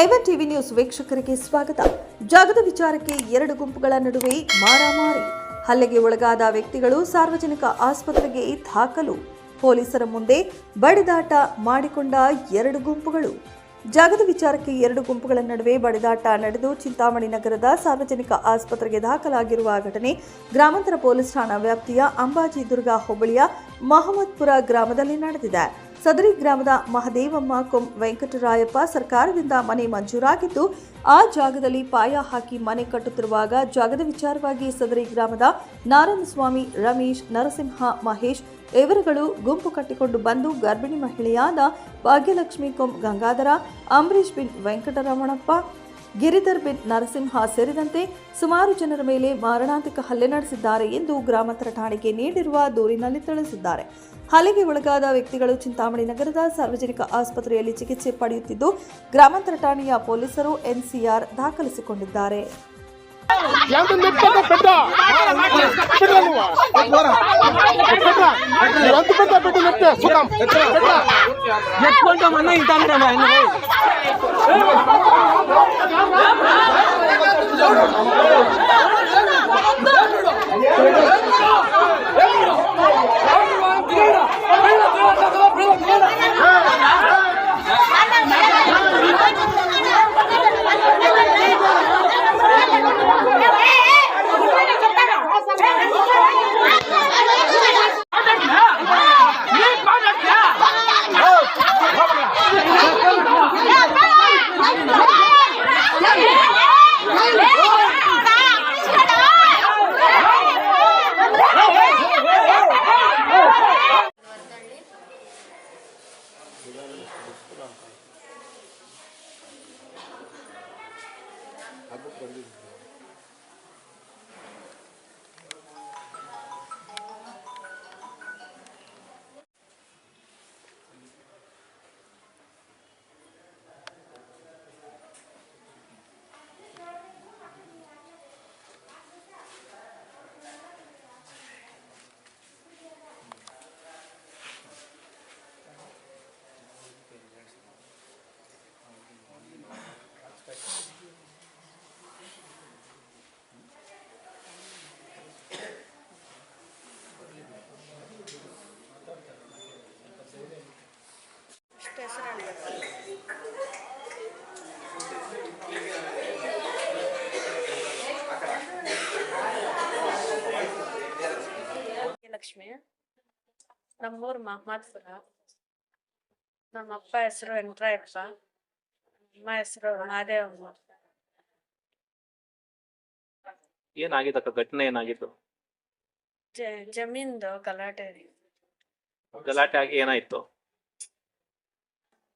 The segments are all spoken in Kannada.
ಎವನ್ ಟಿವಿ ನ್ಯೂಸ್ ವೀಕ್ಷಕರಿಗೆ ಸ್ವಾಗತ. ಜಾಗದ ವಿಚಾರಕ್ಕೆ ಎರಡು ಗುಂಪುಗಳ ನಡುವೆ ಮಾರಾಮಾರಿ. ಹಲ್ಲೆಗೆ ಒಳಗಾದ ವ್ಯಕ್ತಿಗಳು ಸಾರ್ವಜನಿಕ ಆಸ್ಪತ್ರೆಗೆ ದಾಖಲು. ಪೊಲೀಸರ ಮುಂದೆ ಬಡಿದಾಟ ಮಾಡಿಕೊಂಡ ಎರಡು ಗುಂಪುಗಳು. ಜಾಗದ ವಿಚಾರಕ್ಕೆ ಎರಡು ಗುಂಪುಗಳ ನಡುವೆ ಬಡಿದಾಟ ನಡೆದು ಚಿಂತಾಮಣಿ ನಗರದ ಸಾರ್ವಜನಿಕ ಆಸ್ಪತ್ರೆಗೆ ದಾಖಲಾಗಿರುವ ಘಟನೆ ಗ್ರಾಮಾಂತರ ಪೊಲೀಸ್ ಠಾಣಾ ವ್ಯಾಪ್ತಿಯ ಅಂಬಾಜಿ ದುರ್ಗಾ ಹೋಬಳಿಯ ಮಹಮ್ಮದ್ಪುರ ಗ್ರಾಮದಲ್ಲಿ ನಡೆದಿದೆ. ಸದರಿ ಗ್ರಾಮದ ಮಹದೇವಮ್ಮ ಕೊಂ ವೆಂಕಟರಾಯಪ್ಪ ಸರ್ಕಾರದಿಂದ ಮನೆ ಮಂಜೂರಾಗಿದ್ದು, ಆ ಜಾಗದಲ್ಲಿ ಪಾಯ ಹಾಕಿ ಮನೆ ಕಟ್ಟುತ್ತಿರುವಾಗ ಜಾಗದ ವಿಚಾರವಾಗಿ ಸದರಿ ಗ್ರಾಮದ ನಾರಾಯಣಸ್ವಾಮಿ, ರಮೇಶ್, ನರಸಿಂಹ, ಮಹೇಶ್ ಇವರುಗಳು ಗುಂಪು ಕಟ್ಟಿಕೊಂಡು ಬಂದು ಗರ್ಭಿಣಿ ಮಹಿಳೆಯಾದ ಭಾಗ್ಯಲಕ್ಷ್ಮಿ ಕೊಂ ಗಂಗಾಧರ ಅಂಬರೀಶ್ ಬಿನ್ ವೆಂಕಟರಮಣಪ್ಪ ಗಿರಿಧರ್ ಬಿನ್ ನರಸಿಂಹ ಸೇರಿದಂತೆ ಸುಮಾರು ಜನರ ಮೇಲೆ ಮಾರಣಾಂತಿಕ ಹಲ್ಲೆ ನಡೆಸಿದ್ದಾರೆ ಎಂದು ಗ್ರಾಮಾಂತರ ಠಾಣೆಗೆ ನೀಡಿರುವ ದೂರಿನಲ್ಲಿ ತಿಳಿಸಿದ್ದಾರೆ. ಹಲ್ಲೆಗೆ ಒಳಗಾದ ವ್ಯಕ್ತಿಗಳು ಚಿಂತಾಮಣಿ ನಗರದ ಸಾರ್ವಜನಿಕ ಆಸ್ಪತ್ರೆಯಲ್ಲಿ ಚಿಕಿತ್ಸೆ ಪಡೆಯುತ್ತಿದ್ದು, ಗ್ರಾಮಾಂತರ ಠಾಣೆಯ ಪೊಲೀಸರು ಎನ್ಸಿಆರ್ ದಾಖಲಿಸಿಕೊಂಡಿದ್ದಾರೆ. ఎంత నెప్పట పెట్ట పెట్ట నువ్వు పెట్ట ఎంత పెట్ట పెట్ట నెప్పే చూద్దాం పెట్ట ఎత్తుకుంటామన్నా ఇంటాను ఆయన ನಮ್ಮೂರು ಮಹಮ್ಮದ್ಪುರ ನಮ್ಮ ಅಪ್ಪ ಹೆಸರು ವೆಂಕಟರಾಯಪ್ಪ ಅಮ್ಮ ಹೆಸರು ಮಹಾದೇವಮ್ಮ ಏನಾಗಿತ್ತಕ್ಕ ಘಟನೆ ಏನಾಗಿತ್ತು ಜ- ಜಮೀನ್ದು ಗಲಾಟೆ ರೀ ಗಲಾಟೆ ಆಗಿ ಏನಾಯ್ತು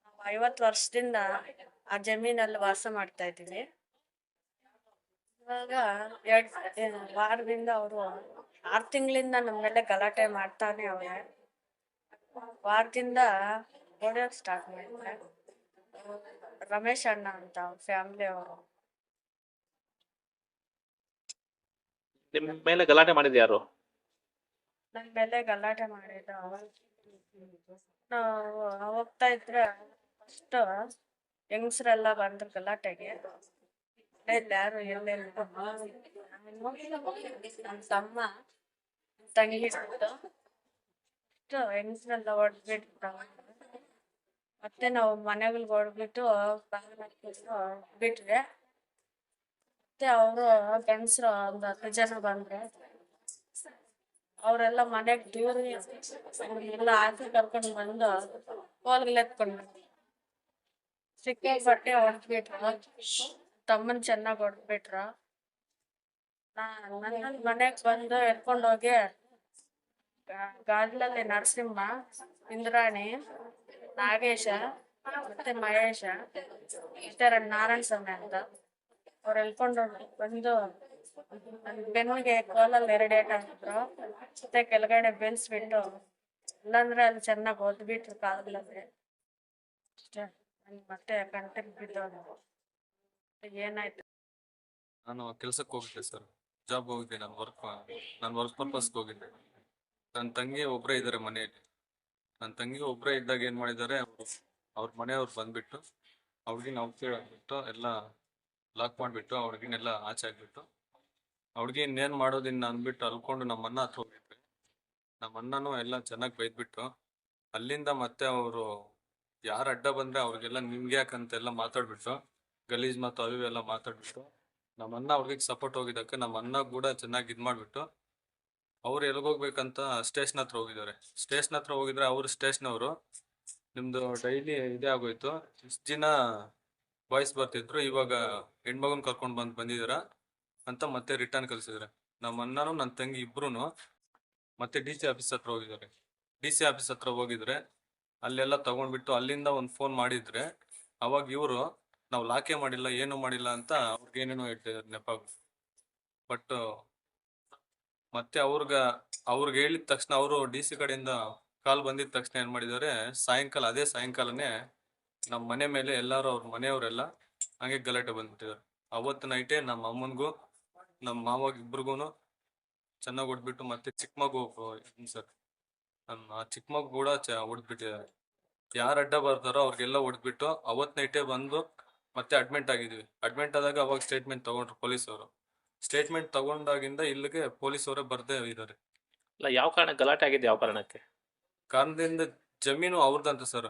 ನಾವು ಐವತ್ತು ವರ್ಷದಿಂದ ಆ ಜಮೀನಲ್ಲಿ ವಾಸ ಮಾಡ್ತಾ ಇದ್ದೀವಿ ಇವಾಗ ಎರಡ್ ವಾರದಿಂದ ಅವರು ಆರು ತಿಂಗಳಿಂದ ನಮ್ಮ ಮೇಲೆ ಗಲಾಟೆ ಮಾಡ್ತಾನೆ ಅವ್ರೆ ವಾರದಿಂದ ಹೊಡೆಯೋಕ್ ಸ್ಟಾರ್ಟ್ ಮಾಡಿದ್ರೆ ರಮೇಶ್ ಅಣ್ಣ ಅಂತ ಫ್ಯಾಮಿಲಿ ಅವರು. ನಿಮ್ ಮೇಲೆ ಗಲಾಟೆ ಮಾಡಿದ ಯಾರು? ನನ್ ಮೇಲೆ ಗಲಾಟೆ ಮಾಡಿದ ನಾವು ಹೋಗ್ತಾ ಇದ್ರೆ ಫಸ್ಟ್ ಹೆಂಗಸ್ರೆಲ್ಲ ಬಂದ್ರು ಗಲಾಟೆಗೆ. ಇಲ್ಲ ಯಾರು ಎಲ್ಲೆಲ್ಲ ನಮ್ಮ ತಂಗಿ ಇಟ್ಟು ಹೆಂಗಸ್ರೆಲ್ಲ ಹೊಡೆದ್ಬಿಟ್ಟು ಮತ್ತೆ ನಾವು ಮನೆಗಳ್ಗೆ ಹೊಡೆದ್ಬಿಟ್ಟು ಬಿಟ್ರೆ ಮತ್ತೆ ಅವರು ಗಂಡಸರು ಒಂದು ಹತ್ತು ಜನ ಬಂದ್ರೆ ಅವರೆಲ್ಲ ಮನೆಗೆ ದೂರಿ ಎಲ್ಲ ಹಾಕಿ ಕರ್ಕೊಂಡು ಬಂದು ಕೋಲ್ಗಳು ಎತ್ಕೊಂಡು ಸಿಕ್ಕಿ ಬಟ್ಟೆ ಹೊಡ್ಬಿಟ್ರು ತಮ್ಮನ್ ಚೆನ್ನಾಗ್ ನಾ ನನ್ನ ಮನೆಗೆ ಬಂದು ಎತ್ಕೊಂಡ್ ಹೋಗಿ ಗಾ- ನರಸಿಂಹ, ಇಂದ್ರಾಣಿ, ನಾಗೇಶ ಮತ್ತೆ ಮಹೇಶ. ಇತರ ನಾರಾಯಣ ಸ್ವಾಮಿ ಅಂತ ಅವ್ರು ಎಳ್ಕೊಂಡು ಬಂದು ನನ್ ಬೆನ್ನಿಗೆ ಕೋಲಲ್ಲಿ ಎರಡು ಏಟ್ ಹಾಕಿದ್ರು. ಮತ್ತೆ ಕೆಳಗಡೆ ಬೆನ್ಸ್ಬಿಟ್ಟು ಇಲ್ಲಾಂದ್ರೆ ಅಲ್ಲಿ ಚೆನ್ನಾಗಿ ಓದ್ಬಿಟ್ರು ಕಾಲಲ್ಲಿ. ಅಷ್ಟೇ. ಮತ್ತೆ ಕಂಟೆಂಟ್ ಬಿದ್ದೋದು ಏನಾಯ್ತು? ನಾನು ಕೆಲ್ಸಕ್ಕೆ ಹೋಗಿದ್ದೆ ಸರ್. ಜಾಬ್ ಹೋಗಿದ್ದೆ ನಾನು ವರ್ಕ್ ನಾನು ವರ್ಕ್ ಪರ್ಪಸ್ಗೆ ಹೋಗಿದ್ದೆ. ನನ್ನ ತಂಗಿ ಒಬ್ಬರೇ ಇದ್ದಾರೆ ಮನೆಯಲ್ಲಿ. ನನ್ನ ತಂಗಿ ಒಬ್ಬರೇ ಇದ್ದಾಗ ಏನು ಮಾಡಿದ್ದಾರೆ, ಅವರು ಅವ್ರ ಮನೆಯವ್ರು ಬಂದ್ಬಿಟ್ಟು ಅವ್ರಿಗಿನ ಔಟ್ಫಿಟ್ ಹಾಕ್ಬಿಟ್ಟು ಎಲ್ಲ ಲಾಕ್ ಮಾಡಿಬಿಟ್ಟು ಅವ್ರಿಗಿನೆಲ್ಲ ಆಚೆ ಹಾಕ್ಬಿಟ್ಟು ಅವ್ರಿಗೆ ಇನ್ನೇನು ಮಾಡೋದಿನ್ನ ಅಂದ್ಬಿಟ್ಟು ಅಲ್ಕೊಂಡು ನಮ್ಮ ಹತ್ರ ಹೋಗಿದ್ವಿ ನಮ್ಮ ಅಣ್ಣನೂ ಎಲ್ಲ ಚೆನ್ನಾಗಿ ಬೈದ್ಬಿಟ್ಟು ಅಲ್ಲಿಂದ ಮತ್ತೆ ಅವರು ಯಾರು ಅಡ್ಡ ಬಂದ್ರೆ ಅವ್ರಿಗೆಲ್ಲ ನಿಮ್ಗೆ ಯಾಕಂತೆಲ್ಲ ಮಾತಾಡ್ಬಿಟ್ಟು ಗಲೀಜ್ ಮತ್ತು ಅವು ಎಲ್ಲ ಮಾತಾಡ್ಬಿಟ್ಟು ನಮ್ಮ ಅಣ್ಣ ಅವ್ರಿಗೆ ಸಪೋರ್ಟ್ ಹೋಗಿದ್ದಕ್ಕೆ ನಮ್ಮ ಅಣ್ಣ ಕೂಡ ಚೆನ್ನಾಗಿ ಇದು ಮಾಡಿಬಿಟ್ಟು ಅವ್ರು ಎಲ್ಗೋಗ್ಬೇಕಂತ ಸ್ಟೇಷನ್ ಹತ್ರ ಹೋಗಿದ್ದಾರೆ. ಸ್ಟೇಷನ್ ಹತ್ರ ಹೋಗಿದ್ರೆ ಅವ್ರು ಸ್ಟೇಷನ್ ಅವರು ನಿಮ್ದು ಡೈಲಿ ಇದೇ ಆಗೋಯ್ತು. ಇಷ್ಟು ದಿನ ಬಾಯ್ಸ್ ಬರ್ತಿದ್ರು. ಇವಾಗ ಹೆಣ್ಮಗನ್ ಕರ್ಕೊಂಡು ಬಂದು ಬಂದಿದ್ದೀರಾ ಅಂತ ಮತ್ತೆ ರಿಟರ್ನ್ ಕಳ್ಸಿದ್ರೆ ನಮ್ಮ ಅಣ್ಣನೂ ನನ್ನ ತಂಗಿ ಇಬ್ರು ಮತ್ತೆ ಡಿ ಸಿ ಆಫೀಸ್ ಹತ್ರ ಹೋಗಿದ್ದಾರೆ. ಡಿ ಸಿ ಆಫೀಸ್ ಹತ್ರ ಹೋಗಿದ್ರೆ ಅಲ್ಲೆಲ್ಲ ತಗೊಂಡ್ಬಿಟ್ಟು ಅಲ್ಲಿಂದ ಒಂದು ಫೋನ್ ಮಾಡಿದ್ರೆ ಅವಾಗ ಇವರು, ನಾವು ಲಾಕೆ ಮಾಡಿಲ್ಲ, ಏನು ಮಾಡಿಲ್ಲ ಅಂತ ಅವ್ರಿಗೆ ಏನೇನೋ ಹೇಳ್ತಿದ್ದಾರೆ ನೆಪಾಗ ಬಟ್ ಮತ್ತೆ ಅವ್ರಿಗ, ಅವ್ರಿಗೆ ಹೇಳಿದ ತಕ್ಷಣ ಅವರು ಡಿ ಸಿ ಕಡೆಯಿಂದ ಕಾಲ್ ಬಂದಿದ ತಕ್ಷಣ ಏನ್ ಮಾಡಿದ್ದಾರೆ ಸಾಯಂಕಾಲ, ಅದೇ ಸಾಯಂಕಾಲನೇ ನಮ್ಮ ಮನೆ ಮೇಲೆ ಎಲ್ಲಾರು ಅವ್ರ ಮನೆಯವರೆಲ್ಲ ಹಂಗೆ ಗಲಾಟೆ ಬಂದ್ಬಿಟ್ಟಿದ್ದಾರೆ ಅವತ್ತು ನೈಟೇ ನಮ್ಮ ಅಮ್ಮನಿಗೂ ನಮ್ಮ ಮಾವಾಗ ಇಬ್ರಿಗೂ ಚೆನ್ನಾಗಿ ಹೊಡ್ಬಿಟ್ಟು ಮತ್ತೆ ಚಿಕ್ಕ ಮಗು ಸರ್ ನಮ್ಮ ಆ ಚಿಕ್ಕ ಮಗು ಕೂಡ ಚ ಯಾರು ಅಡ್ಡ ಬರ್ತಾರೋ ಅವ್ರಿಗೆಲ್ಲ ಹೊಡ್ಬಿಟ್ಟು ಅವತ್ತು ನೈಟೇ ಬಂದು ಮತ್ತೆ ಅಡ್ಮಿಂಟ್ ಆಗಿದ್ವಿ. ಅಡ್ಮಿಂಟ್ ಆದಾಗ ಅವಾಗ ಸ್ಟೇಟ್ಮೆಂಟ್ ತಗೊಂಡ್ರು ಪೊಲೀಸವರು. ಸ್ಟೇಟ್ಮೆಂಟ್ ತಗೊಂಡಾಗಿಂದ ಇಲ್ಲಿಗೆ ಪೊಲೀಸ್ ಅವರೇ ಬರ್ದೇ ಇದ್ದಾರೆ ಇಲ್ಲ ಯಾವ ಕಾರಣ ಗಲಾಟೆ ಆಗಿದೆ ಯಾವ ಕಾರಣಕ್ಕೆ? ಕಾರಣದಿಂದ ಜಮೀನು ಅವ್ರದಂತ sir.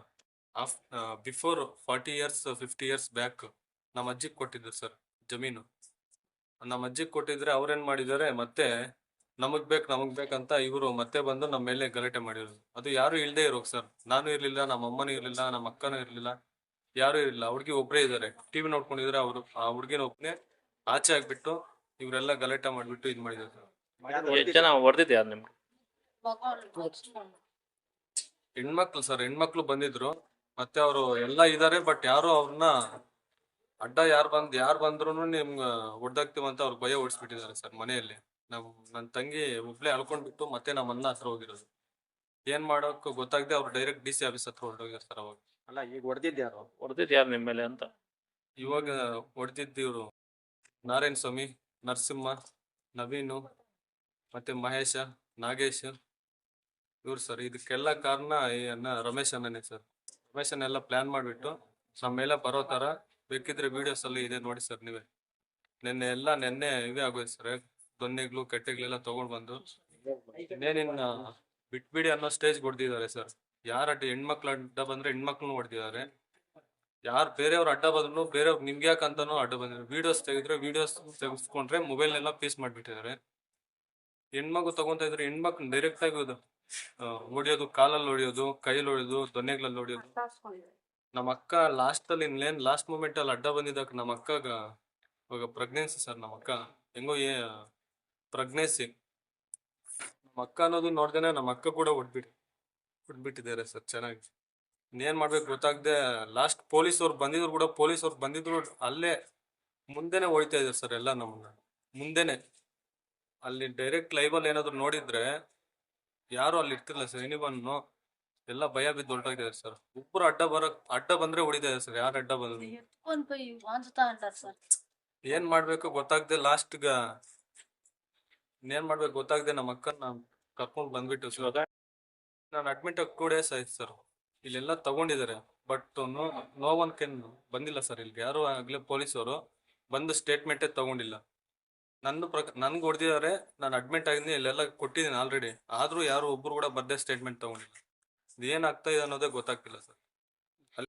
Of before forty years fifty years back ನಮ್ಮ ಅಜ್ಜಿಗೆ ಕೊಟ್ಟಿದ್ರು ಸರ್ ಜಮೀನು. ನಮ್ಮ ಅಜ್ಜಿಗೆ ಕೊಟ್ಟಿದ್ರೆ ಅವ್ರೇನ್ ಮಾಡಿದ್ದಾರೆ ಮತ್ತೆ ನಮಗ್ ಬೇಕು ನಮಗ್ ಬೇಕಂತ ಇವರು ಮತ್ತೆ ಬಂದು ನಮ್ಮ ಮೇಲೆ ಗಲಾಟೆ ಮಾಡಿರೋದು. ಅದು ಯಾರು ಇಲ್ದೇ ಇರೋಕ್ ಸರ್. ನಾನು ಇರ್ಲಿಲ್ಲ ನಮ್ಮ ಅಮ್ಮನೂ ಇರ್ಲಿಲ್ಲ ನಮ್ಮ ಅಕ್ಕನೂ ಇರ್ಲಿಲ್ಲ ಯಾರು ಇರ್ಲಿಲ್ಲ. ಹುಡುಗಿ ಒಬ್ಬರೇ ಇದ್ದಾರೆ. ಟಿವಿ ನೋಡ್ಕೊಂಡಿದ್ರೆ ಅವರು ಆ ಹುಡುಗಿನ ಒಬ್ಬನೇ ಆಚೆ ಆಗ್ಬಿಟ್ಟು ಇವರೆಲ್ಲ ಗಲಾಟೆ ಮಾಡ್ಬಿಟ್ಟು ಇದ್ ಮಾಡಿದ್ರು ಎಷ್ಟು ಜನ ಹೊಡೆದಿದ್ದು ಯಾರು ನಿಮ್ಗೆ? ಹೆಣ್ಮಕ್ಳು ಸರ್ ಹೆಣ್ಮಕ್ಳು ಬಂದಿದ್ರು. ಮತ್ತೆ ಅವರು ಎಲ್ಲ ಇದಾರೆ ಬಟ್ ಯಾರು ಅವ್ರನ್ನ ಅಡ್ಡ ಯಾರು ಬಂದ್ ಯಾರು ಬಂದ್ರು ನಿಮ್ಗ ಹೊಡ್ದಾಕ್ತಿವಂತ ಅವ್ರ ಭಯ ಓಡಿಸ್ಬಿಟ್ಟಿದ್ದಾರೆ ಸರ್ ಮನೆಯಲ್ಲಿ. ನಾವು ನನ್ ತಂಗಿ ಒಬ್ಳೆ ಅಳ್ಕೊಂಡ್ಬಿಟ್ಟು ಮತ್ತೆ ನಮ್ಮ ಅಣ್ಣ ಹತ್ರ ಹೋಗಿರೋದು. ಏನ್ ಮಾಡೋಕ್ ಗೊತ್ತಾಗದೆ ಅವ್ರು ಡೈರೆಕ್ಟ್ ಡಿ ಸಿ ಆಫೀಸ್ ಹತ್ರ ಹೊರಟೋಗಿದ್ದಾರೆ ಸರ್ ಅವಾಗ. ಅಲ್ಲ ಈಗ ಹೊಡೆದಿದ್ದು ಯಾರು? ಹೊಡೆದಿದ್ದು ಯಾರು ನಿಮ್ಮ ಮೇಲೆ ಅಂತ? ಇವಾಗ ಹೊಡೆದಿದ್ದು ಇವರು. ನಾರಾಯಣ ಸ್ವಾಮಿ. ನರಸಿಂಹ, ನವೀನು ಮತ್ತೆ ಮಹೇಶ, ನಾಗೇಶ್ ಇವ್ರು ಸರ್ ಇದಕ್ಕೆಲ್ಲ ಕಾರಣ ರಮೇಶ್ ಅಣ್ಣನೇ ಸರ್ ರಮೇಶ್ ಎಲ್ಲ ಪ್ಲಾನ್ ಮಾಡಿಬಿಟ್ಟು ನಮ್ಮ ಮೇಲೆ ಬರೋ ತರ ಬೇಕಿದ್ರೆ ವಿಡಿಯೋಸ್ ಅಲ್ಲಿ ಇದೆ ನೋಡಿ ಸರ್ ನೀವೇ. ನಿನ್ನೆ ಎಲ್ಲ ನಿನ್ನೆ ಇವೇ ಆಗೋಯ್ತು ಸರ್ ದೊನ್ನೆಗ್ಲು, ಕೆಟ್ಟೆಗ್ಲೆಲ್ಲ ತಗೊಂಡ್ ಬಂದು. ಇನ್ನೇನಿನ್ನ ಬಿಟ್ಬಿಡಿ ಅನ್ನೋ ಸ್ಟೇಜ್ ಹೊಡೆದಿದ್ದಾರೆ ಸರ್ ಯಾರ ಹೆಣ್ಮಕ್ಳು ಅಡ್ಡ ಬಂದ್ರೆ ಹೆಣ್ಮಕ್ಳು ಹೊಡೆದಿದ್ದಾರೆ. ಯಾರು ಬೇರೆಯವ್ರ ಅಡ್ಡ ಬಂದ್ರು ಬೇರೆಯವ್ರು ನಿಮ್ಗೆ ಯಾಕಂತಾನು ಅಡ್ಡ ಬಂದಿದ್ರು ವಿಡಿಯೋಸ್ ತೆಗೆದ್ರೆ ವಿಡಿಯೋಸ್ ತೆಗೆಸ್ಕೊಂಡ್ರೆ ಮೊಬೈಲ್ ಎಲ್ಲ ಪೀಸ್ ಮಾಡ್ಬಿಟ್ಟಿದ್ದಾರೆ. ಹೆಣ್ಮಗು ತಗೊಂತ ಇದ್ರೆ ಹೆಣ್ಮಕ್ಳು ಡೈರೆಕ್ಟ್ ಆಗಿ ಹೊಡಿಯೋದು ಕಾಲಲ್ಲಿ ಹೊಡಿಯೋದು ಕೈಯಲ್ಲಿ ಹೊಡಿಯೋದು ದೊನ್ನೆಗಳಲ್ಲಿ ಹೊಡಿಯೋದು. ನಮ್ಮ ಅಕ್ಕ ಲಾಸ್ಟ್ ಅಲ್ಲಿ ಇನ್ಲೇನ್ ಲಾಸ್ಟ್ ಮೂಮೆಂಟ್ ಅಲ್ಲಿ ಅಡ್ಡ ಬಂದಿದ್ದಕ್ಕೆ ನಮ್ಮ ಅಕ್ಕ ಇವಾಗ ಪ್ರೆಗ್ನೆನ್ಸಿ ಸರ್ ನಮ್ಮ ಅಕ್ಕ ಹೆಂಗೋ ಏ ಪ್ರೆಗ್ನೆನ್ಸಿ ನಮ್ಮ ಅಕ್ಕ ಅನ್ನೋದು ನೋಡ್ದೇನೆ ನಮ್ಮ ಅಕ್ಕ ಕೂಡ ಹೊಡ್ಬಿಟ್ಟು ಹೊಡ್ಬಿಟ್ಟಿದ್ದಾರೆ ಸರ್ ಚೆನ್ನಾಗಿ. ಇನ್ನೇನ್ ಮಾಡ್ಬೇಕು ಗೊತ್ತಾಗದೆ ಲಾಸ್ಟ್ ಪೊಲೀಸ್ ಅವ್ರು ಬಂದಿದ್ರು ಕೂಡ ಪೊಲೀಸ್ ಅವ್ರು ಬಂದಿದ್ರು ಅಲ್ಲೇ ಮುಂದೆನೆ ಹೋಯ್ತಾ ಇದಾರೆ ಸರ್ ಎಲ್ಲ ನಮ್ಮನ್ನ. ಮುಂದೆನೆ. ಅಲ್ಲಿ ಡೈರೆಕ್ಟ್ ಲೈವ್ ಅಲ್ಲಿ ಏನಾದ್ರು ನೋಡಿದ್ರೆ ಯಾರು ಅಲ್ಲಿ ಇರ್ತಿರ್ಲಿಲ್ಲ ಸರ್ ಎನಿವನ್ನು ಎಲ್ಲ ಭಯ ಬಿದ್ದು ಹೊರಟೋಗಿದ್ದಾರೆ ಸರ್ ಒಬ್ರು ಅಡ್ಡ ಬರ ಅಡ್ಡ ಬಂದ್ರೆ ಹೊಡಿತಾ ಸರ್ ಯಾರು ಅಡ್ಡ ಬಂದ್ರು? ಏನ್ ಮಾಡ್ಬೇಕು ಗೊತ್ತಾಗ್ದೆ ಲಾಸ್ಟ್ ಗ ಇನ್ನೇನ್ ಮಾಡ್ಬೇಕು ಗೊತ್ತಾಗ್ದೆ ನಮ್ಮ ಅಕ್ಕನ ಕರ್ಕೊಂಡ್ ಬಂದ್ಬಿಟ್ಟು ಸರ್ ನಾನು ಅಡ್ಮಿಟ್ ಆಗಿ ಟೂ ಡೇಸ್ ಸರ್ ಇಲ್ಲೆಲ್ಲ ತಗೊಂಡಿದ್ದಾರೆ. But no no one can ಬಂದಿಲ್ಲ ಸರ್ ಇಲ್ಲಿಗೆ ಯಾರು ಆಗ್ಲೇ ಪೊಲೀಸವರು ಬಂದು ಸ್ಟೇಟ್ಮೆಂಟೇ ತಗೊಂಡಿಲ್ಲ. ನನ್ನ ಪ್ರಕ, ನನ್ಗೆ ಹೊಡೆದಿದ್ದಾರೆ, ನಾನು ಅಡ್ಮಿಟ್ ಆಗಿದ್ದೀನಿ, ಇಲ್ಲೆಲ್ಲ ಕೊಟ್ಟಿದ್ದೀನಿ ಆಲ್ರೆಡಿ ಆದರೂ ಯಾರು ಒಬ್ಬರು ಕೂಡ ಬರ್ದೇ ಸ್ಟೇಟ್ಮೆಂಟ್ ತಗೊಂಡಿಲ್ಲ. ಏನಾಗ್ತಾ ಇದೆ ಅನ್ನೋದೇ ಗೊತ್ತಾಗ್ತಿಲ್ಲ ಸರ್